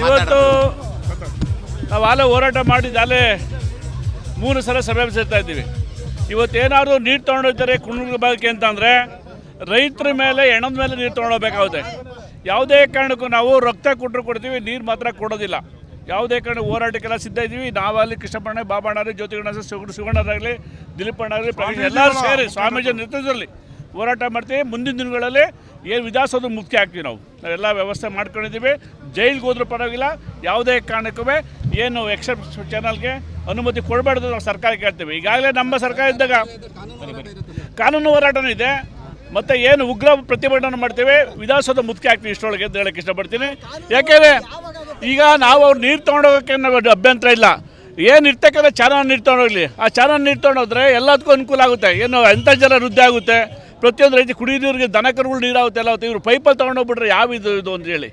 ಇವತ್ತು ನಾವು ಆಲೆ ಹೋರಾಟ ಮಾಡಿದ್ದು ಅಲ್ಲೇ ಮೂರು ಸಲ ಸಭೆ ಸೇರ್ತಾ ಇದ್ದೀವಿ. ಇವತ್ತೇನಾದರೂ ನೀರು ತೊಗೊಂಡೋಗ್ತಾರೆ ಕುಣಗಳ ಭಾಗಕ್ಕೆ ಅಂತಂದರೆ ರೈತರ ಮೇಲೆ ಹೆಣದ ಮೇಲೆ ನೀರು ತೊಗೊಂಡೋಗ್ಬೇಕಾಗುತ್ತೆ. ಯಾವುದೇ ಕಾರಣಕ್ಕೂ ನಾವು ರಕ್ತ ಕೊಟ್ಟರು ಕೊಡ್ತೀವಿ ನೀರು ಮಾತ್ರ ಕೊಡೋದಿಲ್ಲ. ಯಾವುದೇ ಕಾರಣ ಹೋರಾಟಕ್ಕೆಲ್ಲ ಸಿದ್ಧ ಇದ್ದೀವಿ. ನಾವಲ್ಲಿ ಕೃಷ್ಣಪ್ಪಣ್ಣ ಬಾಬಣ್ಣರೇ ಜ್ಯೋತಿ ಗಣೇಶ ದಿಲೀಪಣ್ಣಾಗಲಿ ಎಲ್ಲರೂ ಸೇರಿ ಸ್ವಾಮೀಜಿ ನೇತೃತ್ವದಲ್ಲಿ ಹೋರಾಟ ಮಾಡ್ತೀವಿ. ಮುಂದಿನ ದಿನಗಳಲ್ಲಿ ಏನು ವಿಧಾಸೋದು ಮುಖ್ಯ ಆಗ್ತೀವಿ ನಾವು. ನಾವೆಲ್ಲ ವ್ಯವಸ್ಥೆ ಮಾಡ್ಕೊಂಡಿದ್ದೀವಿ. ಜೈಲಿಗೆ ಹೋದ್ರೂ ಪರವಾಗಿಲ್ಲ, ಯಾವುದೇ ಕಾರಣಕ್ಕೂ ಏನು ಎಕ್ಸೆಪ್ಟ್ ಚಾನಲ್ಗೆ ಅನುಮತಿ ಕೊಡಬಾರ್ದು ನಾವು ಸರ್ಕಾರಕ್ಕೆ ಹೇಳ್ತೀವಿ. ಈಗಾಗಲೇ ನಮ್ಮ ಸರ್ಕಾರ ಇದ್ದಾಗ ಕಾನೂನು ಹೋರಾಟನೂ ಇದೆ, ಮತ್ತು ಏನು ಉಗ್ರ ಪ್ರತಿಭಟನೆ ಮಾಡ್ತೀವಿ, ವಿಧಾನಸೌಧ ಮುಕ್ತಿ ಹಾಕ್ತೀವಿ ಇಷ್ಟೊಳಗೆ ಅಂತ ಹೇಳಕ್ಕೆ ಇಷ್ಟಪಡ್ತೀನಿ. ಯಾಕೆಂದರೆ ಈಗ ನಾವು ಅವ್ರು ನೀರು ತೊಗೊಂಡೋಗೋಕ್ಕೆ ನಾವು ಅಭ್ಯಂತರ ಇಲ್ಲ. ಏನು ಇರ್ತಕ್ಕಂಥ ಚಾನಲ್ ನೀರು ತೊಗೊಂಡೋಗ್ಲಿ ಆ ಚಾನಲ್ ನೀರು ತೊಗೊಂಡೋದ್ರೆ ಎಲ್ಲದಕ್ಕೂ ಅನುಕೂಲ ಆಗುತ್ತೆ. ಏನು ಅಂತರ್ಜಲ ವೃದ್ಧಿ ಆಗುತ್ತೆ, ಪ್ರತಿಯೊಂದು ರೈತ ಕುಡಿಯೋರಿಗೆ ದನಕರುಗಳು ದನ ಕರುಗಳು ನೀರಾಗುತ್ತೆ, ಎಲ್ಲ ಇವರು ಪೈಪಲ್ಲಿ ತೊಗೊಂಡೋಗ್ಬಿಟ್ರೆ ಯಾವ ಇದು ಇದು ಅಂತ ಹೇಳಿ.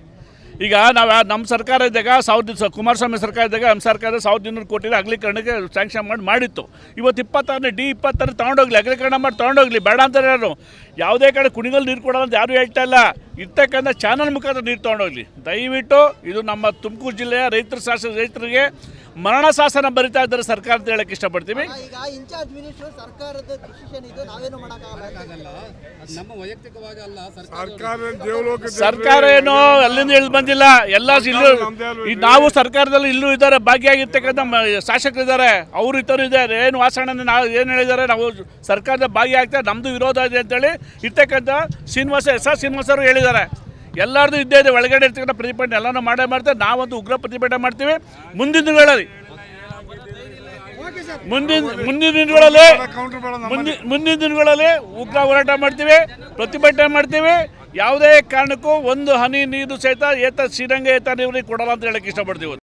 ಈಗ ನಾವು ನಮ್ಮ ಸರ್ಕಾರ ಇದ್ದಾಗ ಸಾವಿರದ ಕುಮಾರಸ್ವಾಮಿ ಸರ್ಕಾರ ಇದ್ದಾಗ ನಮ್ಮ ಸರ್ಕಾರ ಸಾವಿರದ ಇನ್ನೂರು ಕೋಟಿ ಅಗಲೀಕರಣಕ್ಕೆ ಸ್ಯಾಂಕ್ಷನ್ ಮಾಡಿ ಮಾಡಿತ್ತು. ಇವತ್ತು ಇಪ್ಪತ್ತಾರನೇ ಡಿ ಇಪ್ಪತ್ತಾರನೇ ತೊಗೊಂಡೋಗ್ಲಿ, ಅಗಲೀಕರಣ ಮಾಡಿ ತೊಗೊಂಡೋಗ್ಲಿ, ಬೇಡ ಅಂತಾರೆ ಯಾರು? ಯಾವುದೇ ಕಡೆ ಕುಣಿಗಲ್ ನೀರು ಅಂತ ಯಾರು ಹೇಳ್ತಾ ಇಲ್ಲ. ಇರ್ತಕ್ಕಂಥ ಚಾನಲ್ ಮುಖಾಂತರ ನೀರು ತೊಗೊಂಡೋಗ್ಲಿ ದಯವಿಟ್ಟು ಇದು ನಮ್ಮ ತುಮಕೂರು ಜಿಲ್ಲೆಯ ರೈತರ ಶಾಸನ ರೈತರಿಗೆ ಮರಣ ಶಾಸನ ಬರಿತಾ ಇದ್ದಾರೆ ಸರ್ಕಾರ ಅಂತ ಹೇಳಕ್ಕೆ ಇಷ್ಟಪಡ್ತೀವಿ. ಈಗ ಇನ್ಚಾರ್ಜ್ ಮಿನಿಸ್ಟರ್ ಸರ್ಕಾರದ ಡಿಸಿಷನ್ ಇದು ನಾವೇನು ಮಾಡೋಕ್ಕಾಗಲ್ಲ. ಆಗಲ್ಲ ಅದು ನಮ್ಮ ವೈಯಕ್ತಿಕವಾಗಿ ಅಲ್ಲ ಸರ್ಕಾರ ಸರ್ಕಾರ ದೇವಲೋಕ ಸರ್ಕಾರ ಏನು ಅಲ್ಲಿಂದ ಇಳಿದು ಬಂದಿಲ್ಲ. ಎಲ್ಲ ಇಲ್ಲೂ ಈ ನಾವು ಸರ್ಕಾರದಲ್ಲಿ ಇಲ್ಲೂ ಇದ್ದಾರೆ ಭಾಗಿಯಾಗಿರ್ತಕ್ಕಂಥ ಮ- ಶಾಸಕರಿದ್ದಾರೆ. ಅವರು ಇತರ ಇದ್ದಾರೆ. ಏನು ವಾಸಣ್ಣ ನಾವು ಏನು ಹೇಳಿದ್ದಾರೆ ನಾವು ಸರ್ಕಾರದ ಭಾಗಿಯಾಗ್ತಾ ನಮ್ದು ವಿರೋಧ ಇದೆ ಅಂತೇಳಿ ಇರ್ತಕ್ಕಂಥ ಶ್ರೀನಿವಾಸ ಎಸ್ ಆರ್ ಶ್ರೀನಿವಾಸ ಅವರು ಹೇಳಿದ್ದಾರೆ. ಎಲ್ಲರದು ಇದ್ದೇ ಇದೆ. ಒಳಗಡೆ ಇರ್ತಕ್ಕಂಥ ಪ್ರತಿಭಟನೆ ಎಲ್ಲನೂ ಮಾಡೇ ಮಾಡ್ತಾರೆ. ನಾವಂತೂ ಉಗ್ರ ಪ್ರತಿಭಟನೆ ಮಾಡ್ತೀವಿ. ಮುಂದಿನ ದಿನಗಳಲ್ಲಿ, ಮುಂದಿನ ಮುಂದಿನ ದಿನಗಳಲ್ಲಿ ಮುಂದಿನ ದಿನಗಳಲ್ಲಿ ಉಗ್ರ ಹೋರಾಟ ಮಾಡ್ತೀವಿ, ಪ್ರತಿಭಟನೆ ಮಾಡ್ತೀವಿ. ಯಾವುದೇ ಕಾರಣಕ್ಕೂ ಒಂದು ಹನಿ ನೀರು ಸಹಿತ ಏತ ಶ್ರೀರಂಗ ಏತ ನೀರು ಕೊಡಲ್ಲ ಅಂತ ಹೇಳಕ್ಕೆ ಇಷ್ಟಪಡ್ತೀವಿ